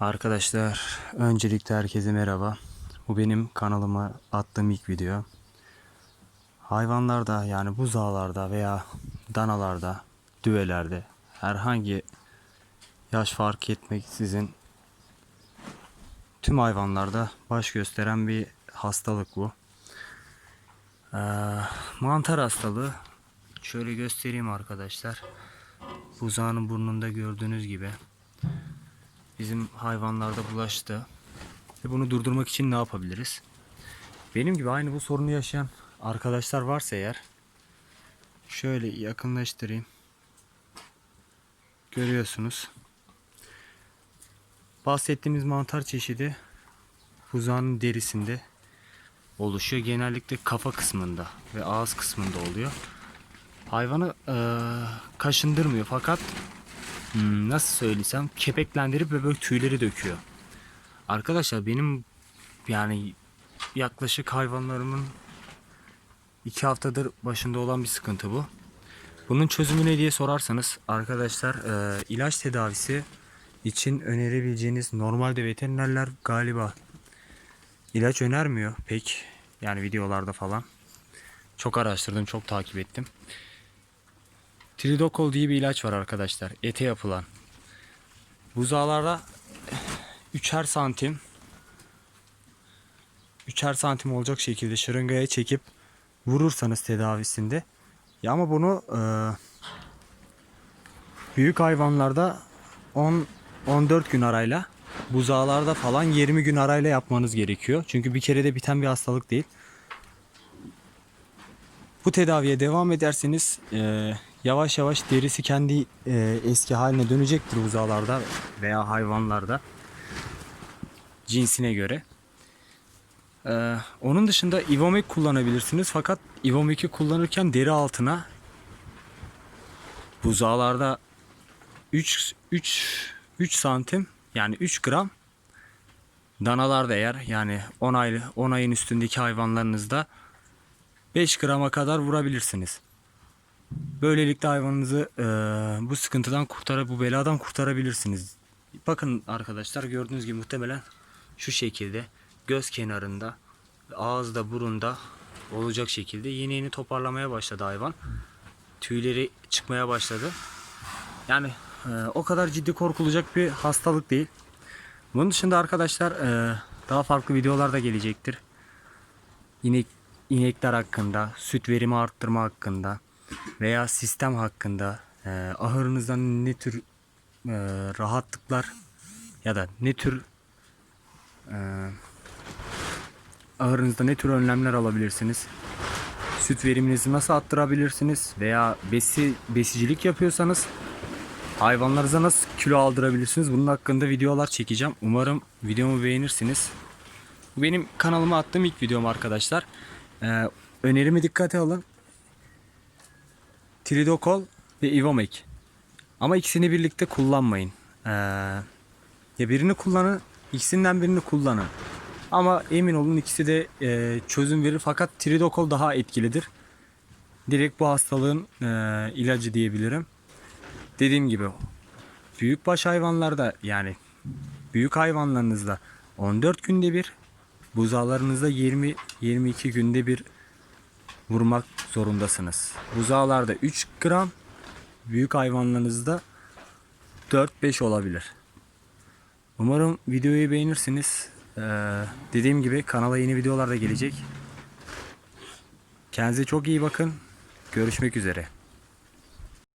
Arkadaşlar öncelikle herkese merhaba. Bu benim kanalıma attığım ilk video. Hayvanlarda yani buzağlarda veya danalarda, düvelerde herhangi yaş fark etmeksizin tüm hayvanlarda baş gösteren bir hastalık bu. Ee, mantar hastalığı. Şöyle göstereyim arkadaşlar. Buzağının burnunda gördüğünüz gibi bizim hayvanlarda bulaştı. Ve bunu durdurmak için ne yapabiliriz? Benim gibi aynı bu sorunu yaşayan arkadaşlar varsa eğer şöyle yakınlaştırayım. Görüyorsunuz. Bahsettiğimiz mantar çeşidi buzağının derisinde oluşuyor. Genellikle kafa kısmında ve ağız kısmında oluyor. Hayvanı eee, kaşındırmıyor fakat hmm, nasıl söylesem kepeklendirip ve böyle tüyleri döküyor. Arkadaşlar benim yani yaklaşık hayvanlarımın iki haftadır başında olan bir sıkıntı bu. Bunun çözümü ne diye sorarsanız arkadaşlar eee, ilaç tedavisi için önerebileceğiniz normalde veterinerler galiba ilaç önermiyor pek yani videolarda falan. Çok araştırdım, çok takip ettim. Tridokol diye bir ilaç var arkadaşlar. Ete yapılan. Buzağlarda üçer santim üçer santim olacak şekilde şırıngaya çekip vurursanız tedavisinde ya ama bunu e, büyük hayvanlarda 10 14 gün arayla buzağlarda falan 20 gün arayla yapmanız gerekiyor. Çünkü bir kerede biten bir hastalık değil. Bu tedaviye devam ederseniz e, yavaş yavaş derisi kendi e, eski haline dönecektir buzağlarda veya hayvanlarda cinsine göre. E, onun dışında Ivomec kullanabilirsiniz fakat Ivomec'i kullanırken deri altına buzağlarda 3 3 3 santim yani 3 gram danalarda eğer yani 10 ay 10 ayın üstündeki hayvanlarınızda 5 grama kadar vurabilirsiniz. Böylelikle hayvanınızı e, bu sıkıntıdan kurtar bu beladan kurtarabilirsiniz. Bakın arkadaşlar gördüğünüz gibi muhtemelen şu şekilde göz kenarında, ağızda, burunda olacak şekilde yeni yeni toparlamaya başladı hayvan. Tüyleri çıkmaya başladı. Yani e, o kadar ciddi korkulacak bir hastalık değil. Bunun dışında arkadaşlar e, daha farklı videolar da gelecektir. İnek inekler hakkında, süt verimi arttırma hakkında veya sistem hakkında e, ahırınızdan ne tür e, rahatlıklar ya da ne tür e, ahırınızda ne tür önlemler alabilirsiniz? Süt veriminizi nasıl arttırabilirsiniz? Veya besi besicilik yapıyorsanız hayvanlarınıza nasıl kilo aldırabilirsiniz? Bunun hakkında videolar çekeceğim. Umarım videomu beğenirsiniz. Bu benim kanalıma attığım ilk videom arkadaşlar. Ee, önerimi dikkate alın. Tridokol ve Ivomec. Ama ikisini birlikte kullanmayın. Ee, ya birini kullanın, ikisinden birini kullanın. Ama emin olun ikisi de e, çözüm verir fakat Tridokol daha etkilidir. Direkt bu hastalığın e, ilacı diyebilirim. Dediğim gibi büyükbaş hayvanlarda yani büyük hayvanlarınızda 14 günde bir buzağlarınızda 20-22 günde bir vurmak zorundasınız. Buzağlarda 3 gram, büyük hayvanlarınızda 4-5 olabilir. Umarım videoyu beğenirsiniz. Ee, dediğim gibi kanala yeni videolar da gelecek. Kendinize çok iyi bakın. Görüşmek üzere.